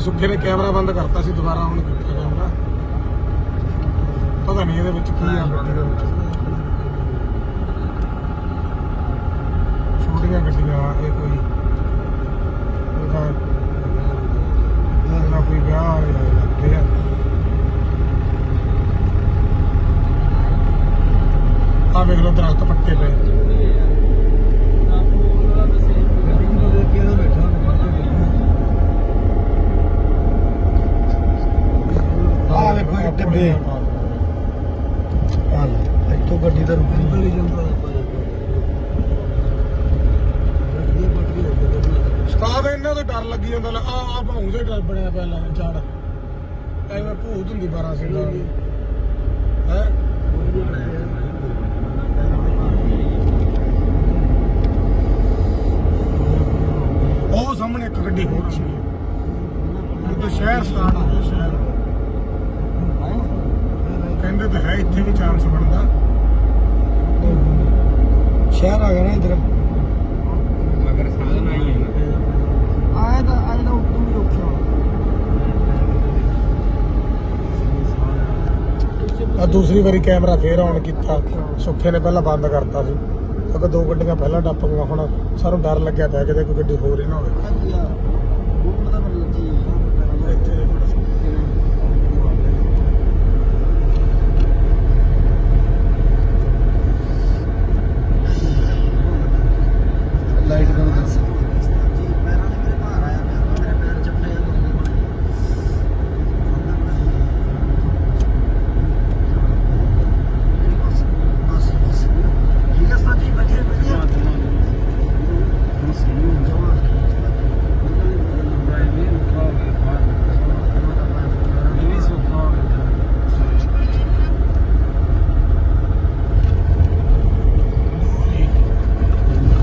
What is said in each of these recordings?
ਸੁੱਖੇ ਨੇ ਕੈਮਰਾ ਬੰਦ ਕਰਤਾ ਸੀ ਦੁਬਾਰਾ ਹੁਣ ਕੀਤਾ ਕੈਮਰਾ ਪਤਾ ਨਹੀਂ ਇਹਦੇ ਵਿੱਚ ਕੀ ਆ। ਗੱਡੀ ਦੇ ਵਿੱਚ ਛੋਟੀਆਂ ਗੱਡੀਆਂ, ਇਹ ਕੋਈ ਇਹਦਾ ਇਹਦਾ ਕੋਈ ਵਿਆਹ ਵਾਲੇ ਲੱਗਦੇ ਆ। ਆ ਵੇਖ ਲਓ, ਦਰਖਤ ਪੱਕੇ ਪਏ ਆਹ ਵੇਖੋ ਇਹ ਟਿੱਬੇ। ਆ ਇੱਥੋਂ ਗੱਡੀ ਤਾਂ ਰੁਕਣੀ ਸਤਾਦ ਇਹਨਾਂ ਤੋਂ ਡਰ ਲੱਗੀ ਜਾਂਦਾ ਆ ਆ ਭਾਉ ਡਰ ਬਣਿਆ ਪਿਆ ਲੈ ਐਵੇਂ ਭੂਤ ਹੁੰਦੀ 12 ਸਿੰਘ ਹੈ? ਉਹ ਸਾਹਮਣੇ ਇੱਕ ਗੱਡੀ ਹੋਰ ਸੀ ਇਹ ਤਾਂ ਸ਼ਹਿਰ ਸਟਾਰਟ ਹੋ ਗਿਆ ਸ਼ਹਿਰ। ਕਹਿੰਦੇ ਤਾਂ ਹੈ ਇੱਥੇ ਵੀ ਚਾਂਸ ਬਣਦਾ। ਸ਼ਹਿਰ ਆ ਗਿਆ ਨਾ ਇਧਰ। ਮਗਰ ਸਾਧਨ ਆਈ ਹੈ ਨਾ। ਆਇਆ ਤਾਂ ਆਇਆ ਤਾਂ ਉੱਤੋਂ ਵੀ ਔਖਾ ਆ ਦੂਸਰੀ ਵਾਰੀ ਕੈਮਰਾ ਫੇਰ ਆਨ ਕੀਤਾ। ਸੁੱਖੇ ਨੇ ਪਹਿਲਾਂ ਬੰਦ ਕਰਤਾ ਸੀ। ਕਿਉਂਕਿ ਦੋ ਗੱਡੀਆਂ ਪਹਿਲਾਂ ਟੱਪ ਗਈਆਂ। ਹੁਣ ਸਾਨੂੰ ਡਰ ਲੱਗਿਆ ਪਿਆ ਕਿਤੇ ਕੋਈ ਗੱਡੀ ਹੋਰ ਹੀ ਨਾ ਹੋਵੇ ਇੱਥੇ ਲਾਈਟ ਬੰਦ ਕਰ ਸੀ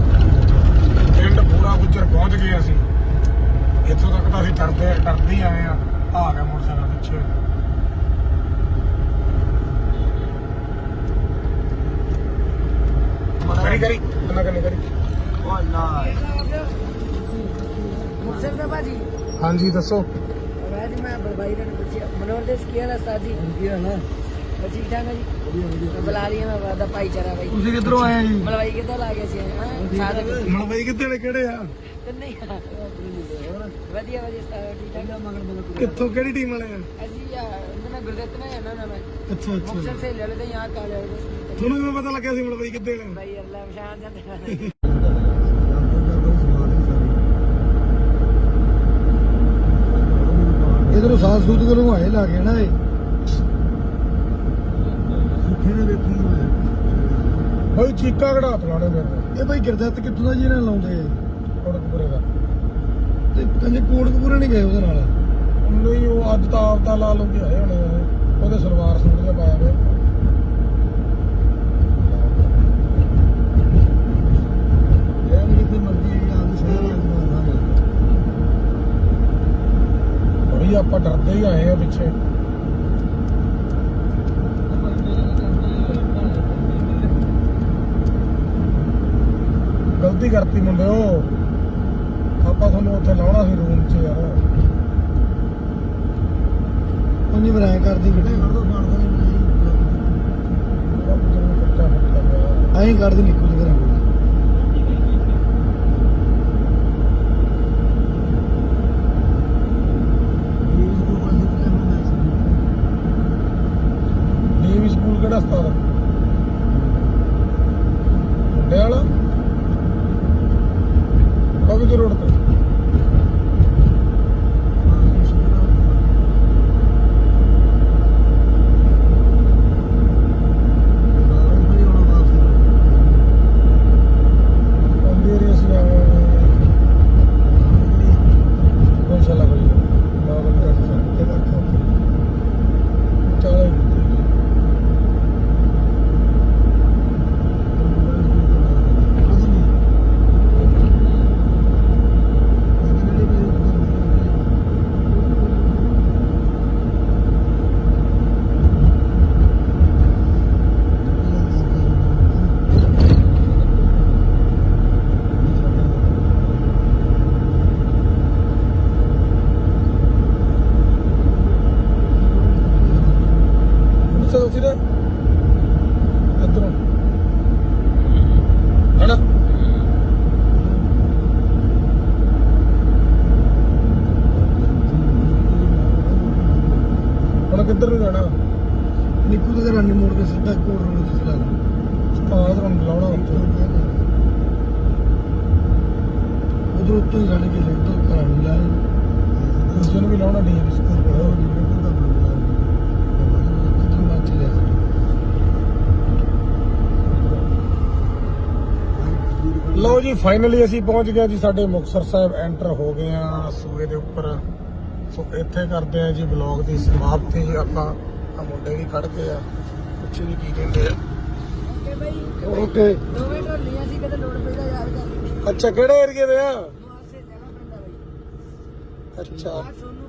ਪਿੰਡ ਪੂਰਾ ਗੁੱਜਰ ਪਹੁੰਚ ਗਏ ਅਸੀਂ ਇੱਥੋਂ ਤੱਕ ਤਾਂ ਅਸੀਂ ਡਰਦੇ ਡਰਦੇ ਹੀ ਆਏ ਆ ਆ ਗਿਆ ਮੋਟਰਸਾਈਕਲ ਪਿੱਛੇ ਕਰੀ? ਕਰੀ ਕਿੰਨਾ ਕਰਨੀ ਕਰੀ? ਮੁਕਸਰ ਦਾ ਬਾਜੀ ਹਾਂਜੀ ਦੱਸੋ। ਰਾਜ ਮੈਂ ਬਲਬਾਈ ਨੇ ਪੁੱਛਿਆ। ਮਨੋਰ ਦੇ ਕੀ ਹਾਲ ਹੈ ਉਸਤਾਦ ਜੀ। ਕੀ ਨਾ। ਬਸ ਠੀਕ ਠਾਕ ਹੈ ਜੀ ਬੁਲਾ ਹਾਂ ਮੈਂ ਵਾਦਾ ਭਾਈਚਾਰਾ ਬਾਈ। ਤੁਸੀਂ ਕਿੱਧਰੋਂ ਆਏ ਜੀ? ਮਲਵਾਈ ਕਿੱਦਾਂ ਲਾ ਗਏ ਸੀ? ਹਾਂ? ਸਾਦਕ ਮਲਵਈ ਕਿੱਥੇ ਨੇ? ਕਿਹੜੇ ਆ? ਤੇ ਨਹੀਂ ਵਧੀਆ ਵਧੀਆ ਉਸਤਾਦ ਠੀਕ ਠਾਕ। ਮਗਰ ਕਿੱਥੋਂ ਕਿਹੜੀ ਟੀਮ ਵਾਲੇ ਆ? ਅਸੀਂ ਆ ਇਹਨਾਂ ਗੁਰਦਤ ਨੇ ਇਹਨਾਂ ਨਾਲ ਮੈਂ। ਅੱਛਾ ਮੁਕਸਰ ਸੇ ਲੈ ਲੈਦੇ ਯਹਾਂ ਕਾ ਲੈ ਤੁਹਾਨੂੰ ਕਿਵੇਂ ਪਤਾ ਲੱਗਿਆ ਸੀ ਮਲਵਈ ਕਿੱਥੇ ਨੇ? ਭਾਈ ਅੱਲਾ ਪਛਾਣ ਜਾਂਦੇ ਇਧਰੋਂ ਸਾਥ ਸੂਤ ਕੋਲੋਂ ਆਏ ਲਾ ਕੇ ਨਾ ਇਹ। ਸੁੱਖੇ ਨੇ ਵੇਖੀ ਬਈ ਚੀਕਾ ਕਢਾ ਪਲਾਣੇ ਮੇਰੇ। ਇਹ ਭਾਈ ਗੁਰਦੱਤ ਕਿੱਥੋਂ ਦਾ ਜੀ ਇਹਨਾਂ ਲਾਉਂਦੇ ਆ ਕੋੜਕਪੁਰੇ ਦਾ। ਤੇ ਕਹਿੰਦੇ ਕੋਟਕਪੂਰੇ ਨਹੀਂ ਗਏ ਉਹਦੇ ਨਾਲ। ਨਹੀਂ ਉਹ ਅੱਜ ਤਾਂ ਆਪ ਤਾਂ ਲਾ ਲੋ ਕੇ ਆਏ ਹੋਣੇ ਉਹ। ਉਹਦੇ ਸਲਵਾਰ ਸੂਟ ਜਿਹਾ ਪਾਇਆ ਹੋਇਆ। ਇਹ ਵੀ ਜਿੱਥੇ ਮਰਜ਼ੀ ਹੈ ਆਪ ਸ਼ਹਿਰ ਆ ਜਾਂਦਾ ਬਈ ਆਪਾਂ ਡਰਦੇ ਹੀ ਆਏ ਆ ਪਿੱਛੇ। ਗਲਤੀ ਕਰਤੀ ਮੁੰਡਿਓ। ਆਪਾਂ ਤੁਹਾਨੂੰ ਉੱਥੇ ਲਾਉਣਾ ਸੀ ਰੂਮ 'ਚ ਯਾਰ। ਉਹਨੇ ਬਰਾਂ ਕਰਦੀ ਗੱਡੀ ਐਂ ਕਰਦੀ ਨਿਕਲ ਦੇ ਡੀਵੀ ਸਕੂਲ ਕਿਹੜਾ ਸਤਾਰ? ਮੁੰਡੇ ਵਾਲਾ? ਕਵੀ ਰੋਡ ਤੇ ਸੀ ਨਾ ਇਧਰੋਂ ਹਣਾ ਹੁਣ ਕਿੱਧਰ ਨੂੰ ਜਾਣਾ ਨਿੱਕੂ ਦੇ ਘਰਾਂ ਨਹੀਂ ਮੋੜ ਕੇ ਸਿੱਧਾ ਕੋਟ ਰੋਡ ਤੇ ਚਲਾ ਲਾ ਆਹ ਇਧਰੋਂ ਲਾਉਣਾ ਉੱਥੇ। ਉਧਰ ਉੱਤੋਂ ਹੀ ਜਾਣ ਕੇ ਲੈ ਤੋਂ ਘਰਾਂ ਨੂੰ ਲਾਏ ਦੂਜੇ ਨੂੰ ਵੀ ਲਾਉਣਾ ਨਹੀਂ ਹੈ ਸਕੂਲ ਉਹ ਕੋਲ ਨਹੀਂ ਲਓ ਜੀ ਫਾਈਨਲੀ ਅਸੀਂ ਪਹੁੰਚ ਗਏ ਜੀ, ਸਾਡੇ ਮੁਕਤਸਰ ਸਾਹਿਬ ਐਂਟਰ ਹੋ ਗਏ ਆ ਸੂਏ ਦੇ ਉੱਪਰ। ਸੋ ਇੱਥੇ ਕਰਦੇ ਆ ਜੀ ਵਲੌਗ ਦੀ ਸਮਾਪਤੀ ਜੀ ਆਪਾਂ। ਆ ਮੁੰਡੇ ਵੀ ਖੜ ਗਏ ਆ ਪੁੱਛੀ ਵੀ ਕੀ ਕਹਿੰਦੇ ਆ। ਓਕੇ ਬਾਈ ਓਕੇ ਦੋਵੇਂ ਢੋਲੀਆਂ ਸੀ ਕਿਤੇ ਲੋੜ ਪੈਦਾ ਯਾਦ ਕਰ ਲਈ ਅੱਛਾ ਕਿਹੜੇ ਏਰੀਏ ਦੇ ਆ? ਮੁਆਸੇ ਜਾਣਾ ਪੈਂਦਾ ਬਾਈ। ਅੱਛਾ। ਸੋਨੂ